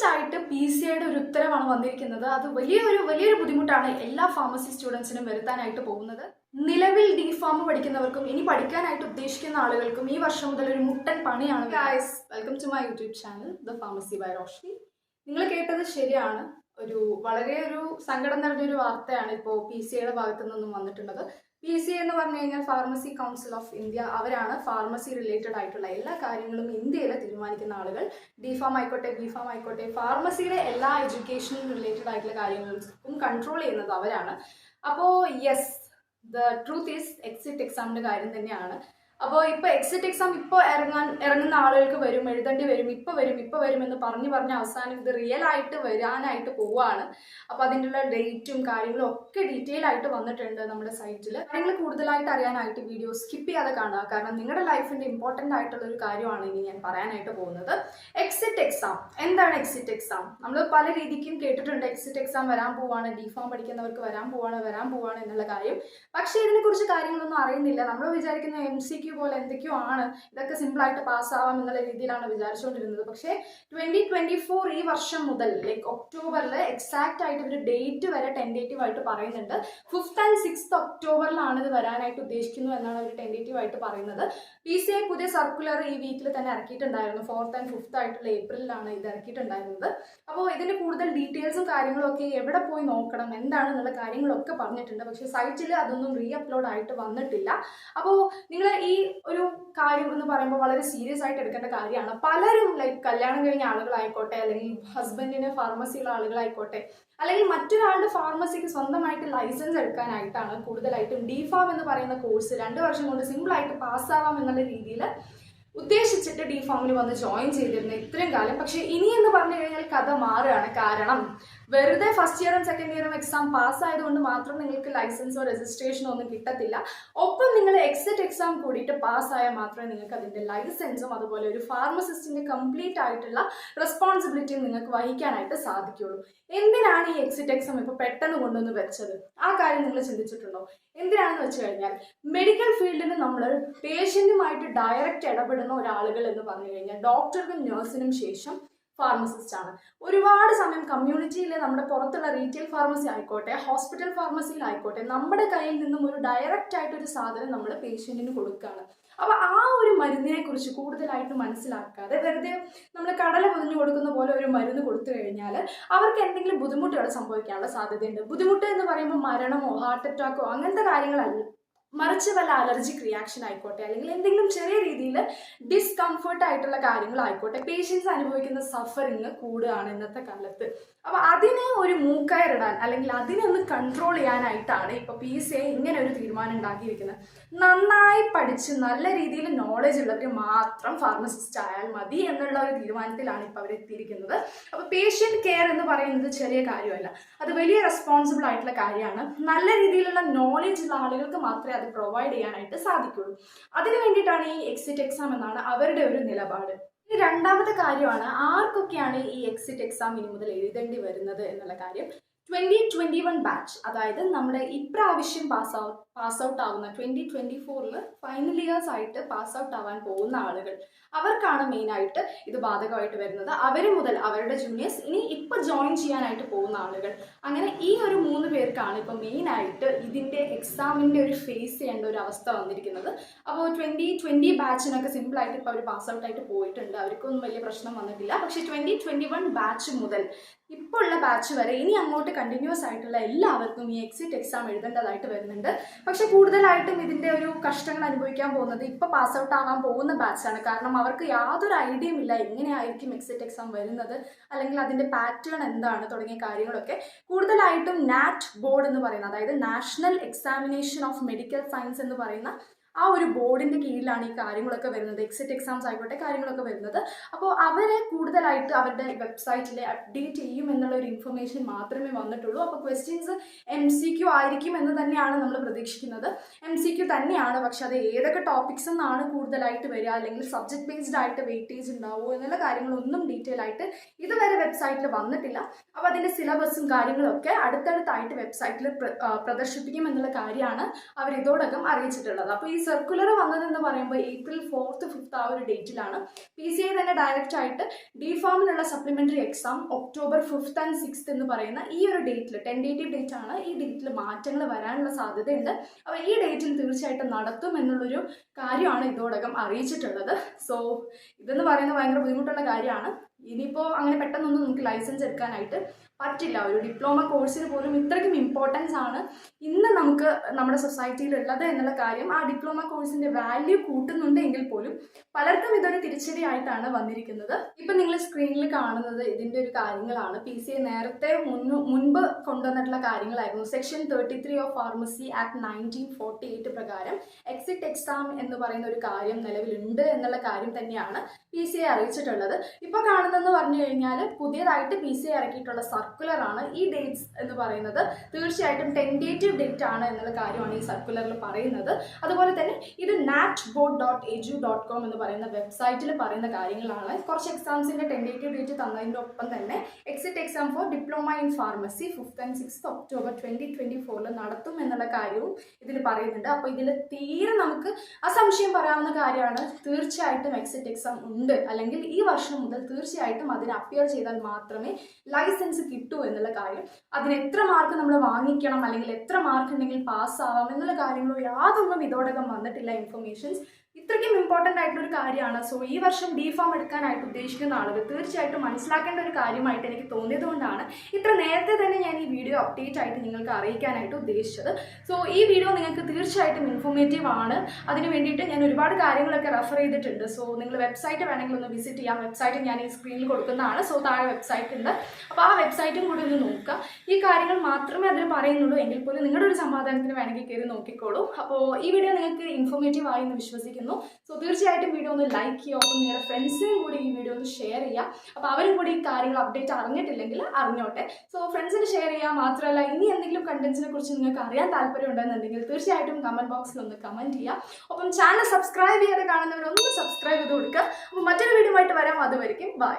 Latest ആയിട്ട് P C ഐയുടെ ഒരു ഉത്തരവാണ് വന്നിരിക്കുന്നത് അത് വലിയൊരു വലിയൊരു ബുദ്ധിമുട്ടാണ് എല്ലാ ഫാർമസി സ്റ്റുഡൻസിനും വരുത്താനായിട്ട് പോകുന്നത് നിലവിൽ ഡി ഫാം പഠിക്കുന്നവർക്കും ഇനി പഠിക്കാനായിട്ട് ഉദ്ദേശിക്കുന്ന ആളുകൾക്കും ഈ വർഷം മുതൽ ഒരു മുട്ടൻ പണിയാണ് welcome to my YouTube channel the pharmacy by Roshni നിങ്ങൾ കേട്ടത് ശരിയാണ്. ഒരു വളരെ ഒരു സങ്കടം നിറഞ്ഞൊരു വാർത്തയാണ് ഇപ്പോൾ പി സി ഐയുടെ ഭാഗത്തു നിന്നും വന്നിട്ടുള്ളത്. പി എസ് സി എന്ന് പറഞ്ഞു കഴിഞ്ഞാൽ ഫാർമസി കൗൺസിൽ ഓഫ് ഇന്ത്യ അവരാണ് ഫാർമസി റിലേറ്റഡ് ആയിട്ടുള്ള എല്ലാ കാര്യങ്ങളും ഇന്ത്യയിൽ തീരുമാനിക്കുന്ന ആളുകൾ. ഡിഫാം ആയിക്കോട്ടെ ബി ഫാം ആയിക്കോട്ടെ ഫാർമസിയുടെ എല്ലാ എഡ്യൂക്കേഷൻ റിലേറ്റഡ് ആയിട്ടുള്ള കാര്യങ്ങൾക്കും കൺട്രോൾ ചെയ്യുന്നത് അവരാണ്. അപ്പോൾ yes the truth is exit എക്സാമിന്റെ കാര്യം തന്നെയാണ്. അപ്പോൾ ഇപ്പോൾ എക്സിറ്റ് എക്സാം ഇപ്പോൾ ഇറങ്ങാൻ ഇറങ്ങുന്ന ആളുകൾക്ക് വരും എഴുതേണ്ടി വരും ഇപ്പോൾ വരും ഇപ്പോൾ വരും എന്ന് പറഞ്ഞ് പറഞ്ഞ് അവസാനം ഇത് റിയൽ ആയിട്ട് വരാനായിട്ട് പോവാണ്. അപ്പോൾ അതിന്റെ ഡേറ്റും കാര്യങ്ങളും ഒക്കെ ഡീറ്റെയിൽ ആയിട്ട് വന്നിട്ടുണ്ട് നമ്മുടെ സൈറ്റിൽ കാര്യങ്ങൾ കൂടുതലായിട്ട് അറിയാനായിട്ട് വീഡിയോ സ്കിപ്പ് ചെയ്യാതെ കാണുക. കാരണം നിങ്ങളുടെ ലൈഫിന്റെ ഇമ്പോർട്ടന്റ് ആയിട്ടുള്ള ഒരു കാര്യമാണ് ഇനി ഞാൻ പറയാനായിട്ട് പോകുന്നത്. എക്സിറ്റ് എക്സാം എന്താണ് എക്സിറ്റ് എക്സാം നമ്മൾ പല രീതിക്കും കേട്ടിട്ടുണ്ട്. എക്സിറ്റ് എക്സാം വരാൻ പോവാണ് ഡി ഫോം പഠിക്കുന്നവർക്ക് വരാൻ പോവാണ് വരാൻ പോവാണ് എന്നുള്ള കാര്യം. പക്ഷേ ഇതിനെക്കുറിച്ച് കാര്യങ്ങളൊന്നും അറിയുന്നില്ല. നമ്മൾ വിചാരിക്കുന്ന എം സി പോലെ എന്തൊക്കെയോ ആണ് ഇതൊക്കെ സിമ്പിളായിട്ട് പാസ്സാവാം എന്നുള്ള രീതിയിലാണ് വിചാരിച്ചുകൊണ്ടിരുന്നത്. പക്ഷേ ട്വന്റി ട്വന്റി ഫോർ ഈ വർഷം മുതൽ ലൈക്ക് ഒക്ടോബറിൽ എക്സാക്റ്റ് ആയിട്ട് ഒരു ഡേറ്റ് വരെ ടെൻഡേറ്റീവ് ആയിട്ട് പറയുന്നുണ്ട്. ഫിഫ്ത്ത് ആൻഡ് സിക്സ്ത് ഒക്ടോബറിലാണ് ഇത് വരാനായിട്ട് ഉദ്ദേശിക്കുന്നു എന്നാണ് അവർ ടെൻഡേറ്റീവ് ആയിട്ട് പറയുന്നത്. പി സി ഐ പുതിയ സർക്കുലർ ഈ വീക്കിൽ തന്നെ ഇറക്കിയിട്ടുണ്ടായിരുന്നു. ഫോർത്ത് ആൻഡ് ഫിഫ്ത്ത് ആയിട്ടുള്ള ഏപ്രിലാണ് ഇത് ഇറക്കിയിട്ടുണ്ടായിരുന്നത്. അപ്പോൾ ഇതിന് കൂടുതൽ ഡീറ്റെയിൽസും കാര്യങ്ങളും ഒക്കെ എവിടെ പോയി നോക്കണം എന്താണെന്നുള്ള കാര്യങ്ങളൊക്കെ പറഞ്ഞിട്ടുണ്ട്. പക്ഷേ സൈറ്റിൽ അതൊന്നും റീ അപ്ലോഡ് ആയിട്ട് വന്നിട്ടില്ല. അപ്പോൾ നിങ്ങൾ ഈ ഒരു കാര്യം എന്ന് പറയുമ്പോൾ വളരെ സീരിയസ് ആയിട്ട് എടുക്കേണ്ട കാര്യമാണ്. പലരും ലൈക് കല്യാണം കഴിഞ്ഞ ആളുകളായിക്കോട്ടെ അല്ലെങ്കിൽ ഹസ്ബൻഡിന് ഫാർമസിയുള്ള ആളുകളായിക്കോട്ടെ അല്ലെങ്കിൽ മറ്റൊരാളുടെ ഫാർമസിക്ക് സ്വന്തമായിട്ട് ലൈസൻസ് എടുക്കാനായിട്ടാണ് കൂടുതലായിട്ടും ഡിഫാം എന്ന് പറയുന്ന കോഴ്സ് രണ്ട് വർഷം കൊണ്ട് സിമ്പിളായിട്ട് പാസ്സാവാം എന്നുള്ള രീതിയിൽ ഉദ്ദേശിച്ചിട്ട് ഡി ഫാമിൽ വന്ന് ജോയിൻ ചെയ്തിരുന്നു ഇത്രയും കാലം. പക്ഷേ ഇനി എന്ന് പറഞ്ഞു കഴിഞ്ഞാൽ കഥ മാറുകയാണ്. കാരണം വെറുതെ ഫസ്റ്റ് ഇയറും സെക്കൻഡ് ഇയറും എക്സാം പാസ്സായതുകൊണ്ട് മാത്രം നിങ്ങൾക്ക് ലൈസൻസോ രജിസ്ട്രേഷനോ ഒന്നും കിട്ടത്തില്ല. ഒപ്പം നിങ്ങൾ എക്സിറ്റ് എക്സാം കൂടിയിട്ട് പാസ്സായാൽ മാത്രമേ നിങ്ങൾക്ക് അതിന്റെ ലൈസൻസും അതുപോലെ ഒരു ഫാർമസിസ്റ്റിന്റെ കംപ്ലീറ്റ് ആയിട്ടുള്ള റെസ്പോൺസിബിലിറ്റിയും നിങ്ങൾക്ക് വഹിക്കാനായിട്ട് സാധിക്കുകയുള്ളൂ. എന്തിനാണ് ഈ എക്സിറ്റ് എക്സാം ഇപ്പോൾ പെട്ടെന്ന് കൊണ്ടുവന്ന് വെച്ചത്? ആ കാര്യം നിങ്ങൾ ചിന്തിച്ചിട്ടുണ്ടോ? എന്തിനാണെന്ന് വെച്ച് കഴിഞ്ഞാൽ മെഡിക്കൽ ഫീൽഡിൽ നമ്മൾ പേഷ്യന്റുമായിട്ട് ഡയറക്റ്റ് ഇടപെടുന്ന ഒരാളുകൾ എന്ന് പറഞ്ഞു കഴിഞ്ഞാൽ ഡോക്ടർക്കും നഴ്സിനും ശേഷം ഫാർമസിസ്റ്റ് ആണ്. ഒരുപാട് സമയം കമ്മ്യൂണിറ്റിയിലെ നമ്മുടെ പുറത്തുള്ള റീറ്റെയിൽ ഫാർമസി ആയിക്കോട്ടെ ഹോസ്പിറ്റൽ ഫാർമസിയിൽ ഫാർമസിയിലായിക്കോട്ടെ നമ്മുടെ കയ്യിൽ നിന്നും ഒരു ഡയറക്റ്റ് ആയിട്ട് ഒരു സാധനം നമ്മൾ പേഷ്യന്റിന് കൊടുക്കുകയാണ് അപ്പോൾ ആ ഒരു മരുന്നിനെ കുറിച്ച് കൂടുതലായിട്ട് മനസ്സിലാക്കാതെ വെറുതെ നമ്മൾ കടല പൊതിഞ്ഞു കൊടുക്കുന്ന പോലെ ഒരു മരുന്ന് കൊടുത്തു കഴിഞ്ഞാൽ അവർക്ക് എന്തെങ്കിലും ബുദ്ധിമുട്ടുകൾ സംഭവിക്കാനുള്ള സാധ്യതയുണ്ട്. ബുദ്ധിമുട്ട് എന്ന് പറയുമ്പോൾ മരണമോ ഹാർട്ട് അറ്റാക്കോ അങ്ങനത്തെ കാര്യങ്ങളല്ല. മറിച്ച് വല്ല അലർജിക് റിയാക്ഷൻ ആയിക്കോട്ടെ അല്ലെങ്കിൽ എന്തെങ്കിലും ചെറിയ രീതിയിൽ ഡിസ്കംഫർട്ട് ആയിട്ടുള്ള കാര്യങ്ങളായിക്കോട്ടെ പേഷ്യൻസ് അനുഭവിക്കുന്ന സഫറിങ് കൂടുകയാണ് ഇന്നത്തെ കാലത്ത്. അപ്പോൾ അതിനെ ഒരു മൂക്കയറിടാൻ അല്ലെങ്കിൽ അതിനെ ഒന്ന് കൺട്രോൾ ചെയ്യാനായിട്ടാണ് ഇപ്പോൾ പി സി ഐ ഇങ്ങനെ ഒരു തീരുമാനം ഉണ്ടാക്കിയിരിക്കുന്നത്. നന്നായി പഠിച്ച് നല്ല രീതിയിൽ നോളജ് ഉള്ളവർ മാത്രം ഫാർമസിസ്റ്റ് ആയാൽ മതി എന്നുള്ള ഒരു തീരുമാനത്തിലാണ് ഇപ്പോൾ അവർ എത്തിയിരിക്കുന്നത്. അപ്പോൾ പേഷ്യന്റ് കെയർ എന്ന് പറയുന്നത് ചെറിയ കാര്യമല്ല. അത് വലിയ റെസ്പോൺസിബിൾ ആയിട്ടുള്ള കാര്യമാണ്. നല്ല രീതിയിലുള്ള നോളജ് ഉള്ള ആളുകൾക്ക് മാത്രമേ അത് പ്രൊവൈഡ് ചെയ്യാനായിട്ട് സാധിക്കുള്ളൂ. അതിന് വേണ്ടിയിട്ടാണ് ഈ എക്സിറ്റ് എക്സാം എന്നാണ് അവരുടെ ഒരു നിലപാട്. രണ്ടാമത്തെ കാര്യമാണ് ആർക്കൊക്കെയാണ് ഈ എക്സിറ്റ് എക്സാം ഇനി മുതൽ എഴുതേണ്ടി വരുന്നത് എന്നുള്ള കാര്യം. ട്വന്റി ട്വന്റി വൺ ബാച്ച് അതായത് നമ്മുടെ ഇപ്രാവശ്യം പാസ് ഔട്ട് പാസ് ഔട്ട് ആവുന്ന ട്വന്റി ട്വന്റി ഫോറിൽ ഫൈനൽ ഇയേഴ്സ് ആയിട്ട് പാസ് ഔട്ട് ആവാൻ പോകുന്ന ആളുകൾ. അവർക്കാണ് മെയിനായിട്ട് ഇത് ബാധകമായിട്ട് വരുന്നത്. അവർ മുതൽ അവരുടെ ജൂനിയേഴ്സ് ഇനി ഇപ്പോൾ ജോയിൻ ചെയ്യാനായിട്ട് പോകുന്ന ആളുകൾ. അങ്ങനെ ഈ ഒരു മൂന്ന് പേർക്കാണ് ഇപ്പോൾ മെയിനായിട്ട് ഇതിന്റെ എക്സാമിന്റെ ഒരു ഫേസ് ചെയ്യേണ്ട ഒരു അവസ്ഥ വന്നിരിക്കുന്നത്. അപ്പോൾ ട്വന്റി ട്വന്റി ബാച്ചിനൊക്കെ സിമ്പിളായിട്ട് ഇപ്പോൾ അവർ പാസ് ഔട്ട് ആയിട്ട് പോയിട്ടുണ്ട്. അവർക്കൊന്നും വലിയ പ്രശ്നം വന്നിട്ടില്ല. പക്ഷേ ട്വന്റി ട്വന്റി വൺ ബാച്ച് മുതൽ ഇപ്പോൾ ഉള്ള ബാച്ച് വരെ ഇനി അങ്ങോട്ട് കണ്ടിന്യൂസ് ആയിട്ടുള്ള എല്ലാവർക്കും ഈ എക്സിറ്റ് എക്സാം എഴുതേണ്ടതായിട്ട് വരുന്നുണ്ട്. പക്ഷെ കൂടുതലായിട്ടും ഇതിന്റെ ഒരു കഷ്ടങ്ങൾ അനുഭവിക്കാൻ പോകുന്നത് ഇപ്പോൾ പാസ് ഔട്ട് ആവാൻ പോകുന്ന ബാച്ചാണ് കാരണം അവർക്ക് യാതൊരു ഐഡിയയും ഇല്ല എങ്ങനെയായിരിക്കും എക്സിറ്റ് എക്സാം വരുന്നത് അല്ലെങ്കിൽ അതിന്റെ പാറ്റേൺ എന്താണ് തുടങ്ങിയ കാര്യങ്ങളൊക്കെ. കൂടുതലായിട്ടും നാറ്റ് ബോർഡ് എന്ന് പറയുന്ന അതായത് national examination of medical science എന്ന് പറയുന്ന ആ ഒരു ബോർഡിന്റെ കീഴിലാണ് ഈ കാര്യങ്ങളൊക്കെ വരുന്നത്. എക്സിറ്റ് എക്സാംസ് ആയിക്കോട്ടെ കാര്യങ്ങളൊക്കെ വരുന്നത്. അപ്പോൾ അവരെ കൂടുതലായിട്ട് അവരുടെ വെബ്സൈറ്റിൽ അപ്ഡേറ്റ് ചെയ്യും എന്നുള്ള ഒരു ഇൻഫർമേഷൻ മാത്രമേ വന്നിട്ടുള്ളൂ. അപ്പോൾ ക്വസ്റ്റ്യൻസ് എം സി ക്യു ആയിരിക്കും എന്ന് തന്നെയാണ് നമ്മൾ പ്രതീക്ഷിക്കുന്നത്. എം സി ക്യു തന്നെയാണ് പക്ഷെ അത് ഏതൊക്കെ ടോപ്പിക്സ് എന്നാണ് കൂടുതലായിട്ട് വരിക അല്ലെങ്കിൽ സബ്ജക്ട് ബേസ്ഡ് ആയിട്ട് വെയിറ്റേജ് ഉണ്ടാവുമോ എന്നുള്ള കാര്യങ്ങളൊന്നും ഡീറ്റെയിൽ ആയിട്ട് ഇതുവരെ വെബ്സൈറ്റിൽ വന്നിട്ടില്ല. അപ്പോൾ അതിന്റെ സിലബസും കാര്യങ്ങളൊക്കെ അടുത്തടുത്തായിട്ട് വെബ്സൈറ്റിൽ പ്രദർശിപ്പിക്കും എന്നുള്ള കാര്യമാണ് അവർ ഇതോടകം അറിയിച്ചിട്ടുള്ളത്. അപ്പോൾ ഈ സർക്കുലർ വന്നതെന്ന് പറയുമ്പോൾ ഏപ്രിൽ ഫോർത്ത് ഫിഫ്ത്ത് ആ ഒരു ഡേറ്റിലാണ് പി സി ഐ തന്നെ ഡയറക്റ്റ് ആയിട്ട് D ഫാമിനുള്ള supplementary exam October fifth and sixth എന്ന് പറയുന്ന ഈ ഒരു ഡേറ്റിൽ ടെൻഡേറ്റീവ് ഡേറ്റ് ആണ് ഈ ഡേറ്റിൽ മാറ്റങ്ങൾ വരാനുള്ള സാധ്യതയുണ്ട്. അപ്പോൾ ഈ ഡേറ്റിൽ തീർച്ചയായിട്ടും നടത്തും എന്നുള്ളൊരു കാര്യമാണ് ഇതോടകം അറിയിച്ചിട്ടുള്ളത്. സോ ഇതെന്ന് പറയുന്നത് ഭയങ്കര ബുദ്ധിമുട്ടുള്ള കാര്യമാണ്. ഇനിയിപ്പോൾ അങ്ങനെ പെട്ടെന്നൊന്നും നമുക്ക് ലൈസൻസ് എടുക്കാനായിട്ട് പറ്റില്ല. ഒരു ഡിപ്ലോമ കോഴ്സിന് പോലും ഇത്രയ്ക്കും ഇമ്പോർട്ടൻസ് ആണ്. ഇന്ന് നമുക്ക് നമ്മുടെ സൊസൈറ്റിയിൽ ഉള്ളത് എന്നുള്ള കാര്യം ആ ഡിപ്ലോമ കോഴ്സിന്റെ വാല്യൂ കൂട്ടുന്നുണ്ടെങ്കിൽ പോലും പലർക്കും ഇതൊരു തിരിച്ചടിയായിട്ടാണ് വന്നിരിക്കുന്നത്. ഇപ്പം നിങ്ങൾ സ്ക്രീനിൽ കാണുന്നത് ഇതിന്റെ ഒരു കാര്യങ്ങളാണ്. പി സി എ നേരത്തെ മുന്നു മുൻപ് കൊണ്ടുവന്നിട്ടുള്ള കാര്യങ്ങളായിരുന്നു. Section thirty three of pharmacy act nineteen forty eight പ്രകാരം എക്സിറ്റ് എക്സാം എന്ന് പറയുന്ന ഒരു കാര്യം നിലവിലുണ്ട് എന്നുള്ള കാര്യം തന്നെയാണ് പി സി എ അറിയിച്ചിട്ടുള്ളത്. ഇപ്പോൾ കാണുന്നതെന്ന് പറഞ്ഞു കഴിഞ്ഞാൽ പുതിയതായിട്ട് പി സി എ ഇറക്കിയിട്ടുള്ള സർക്കുലർ ആണ്. ഈ ഡേറ്റ്സ് എന്ന് പറയുന്നത് തീർച്ചയായിട്ടും ടെൻഡേറ്റീവ് ഡേറ്റ് ആണ് എന്നുള്ള കാര്യമാണ് ഈ സർക്കുലറിൽ പറയുന്നത്. അതുപോലെ തന്നെ ഇത് nat board dot edu dot com എന്ന് പറയുന്ന വെബ്സൈറ്റിൽ പറയുന്ന കാര്യങ്ങളാണ്. കുറച്ച് എക്സാംസിന്റെ ടെൻഡേറ്റീവ് ഡേറ്റ് തന്നതിന്റെ ഒപ്പം തന്നെ exit exam for diploma in pharmacy fifth and sixth October twenty twenty ഫോറിൽ നടത്തും എന്നുള്ള കാര്യവും ഇതിൽ പറയുന്നുണ്ട്. അപ്പോൾ ഇതിൽ തീരെ നമുക്ക് അസംശയം പറയാവുന്ന കാര്യമാണ്. തീർച്ചയായിട്ടും എക്സിറ്റ് എക്സാം ഉണ്ട്. അല്ലെങ്കിൽ ഈ വർഷം മുതൽ തീർച്ചയായിട്ടും അതിന് അപ്പിയർ ചെയ്താൽ മാത്രമേ ലൈസൻസ് കിട്ടൂ എന്നുള്ള കാര്യം. അതിന് എത്ര മാർക്ക് നമ്മൾ വാങ്ങിക്കണം അല്ലെങ്കിൽ എത്ര മാർക്ക് ഉണ്ടെങ്കിൽ പാസ്സാവാം എന്നുള്ള കാര്യങ്ങളോ യാതൊന്നും ഇതോടകം വന്നിട്ടില്ല ഇൻഫർമേഷൻസ് ഇത്രയ്ക്കും ഇമ്പോർട്ടന്റ് ആയിട്ടുള്ള ഒരു കാര്യമാണ്. സോ ഈ വർഷം ഡി ഫോം എടുക്കാനായിട്ട് ഉദ്ദേശിക്കുന്ന ആളുകൾ തീർച്ചയായിട്ടും മനസ്സിലാക്കേണ്ട ഒരു കാര്യമായിട്ട് എനിക്ക് തോന്നിയത് കൊണ്ടാണ് ഇത്ര നേരത്തെ തന്നെ ഞാൻ ഈ വീഡിയോ അപ്ഡേറ്റ് ആയിട്ട് നിങ്ങൾക്ക് അറിയിക്കാനായിട്ട് ഉദ്ദേശിച്ചത്. സോ ഈ വീഡിയോ നിങ്ങൾക്ക് തീർച്ചയായിട്ടും ഇൻഫോർമേറ്റീവ് ആണ്. അതിന് വേണ്ടിയിട്ട് ഞാൻ ഒരുപാട് കാര്യങ്ങളൊക്കെ റെഫർ ചെയ്തിട്ടുണ്ട്. സോ നിങ്ങൾ വെബ്സൈറ്റ് വേണമെങ്കിൽ ഒന്ന് വിസിറ്റ് ചെയ്യാം. വെബ്സൈറ്റ് ഞാൻ ഈ സ്ക്രീനിൽ കൊടുക്കുന്നതാണ്. സോ താഴെ വെബ്സൈറ്റ് ഉണ്ട്. അപ്പോൾ ആ വെബ്സൈറ്റും കൂടി ഒന്ന് നോക്കുക. ഈ കാര്യങ്ങൾ മാത്രമേ അതിൽ പറയുന്നുള്ളൂ. എങ്കിൽ പോലും നിങ്ങളുടെ ഒരു സമാധാനത്തിന് വേണമെങ്കിൽ കയറി നോക്കിക്കോളൂ. അപ്പോൾ ഈ വീഡിയോ നിങ്ങൾക്ക് ഇൻഫോർമേറ്റീവ് ആയി എന്ന് വിശ്വസിക്കുന്നു. സോ തീർച്ചയായിട്ടും വീഡിയോ ഒന്ന് ലൈക്ക് ചെയ്യുക. ഒപ്പം നിങ്ങളുടെ ഫ്രണ്ട്സിനും കൂടി ഈ വീഡിയോ ഒന്ന് ഷെയർ ചെയ്യുക. അപ്പോൾ അവരും കൂടി ഈ കാര്യങ്ങൾ അപ്ഡേറ്റ് അറിഞ്ഞിട്ടില്ലെങ്കിൽ അറിഞ്ഞോട്ടെ. സോ ഫ്രണ്ട്സിന് ഷെയർ ചെയ്യുക മാത്രമല്ല ഇനി എന്തെങ്കിലും കണ്ടന്റ്സിനെ കുറിച്ച് നിങ്ങൾക്ക് അറിയാൻ താല്പര്യം ഉണ്ടെന്നുണ്ടെങ്കിൽ തീർച്ചയായിട്ടും കമന്റ് ബോക്സിൽ ഒന്ന് കമന്റ് ചെയ്യുക. ഒപ്പം ചാനൽ സബ്സ്ക്രൈബ് ചെയ്യാതെ കാണുന്നവരൊന്ന് സബ്സ്ക്രൈബ് ചെയ്ത് കൊടുക്കുക. അപ്പോൾ മറ്റൊരു വീഡിയോ ആയിട്ട് വരാം. അതുവരെയും ബൈ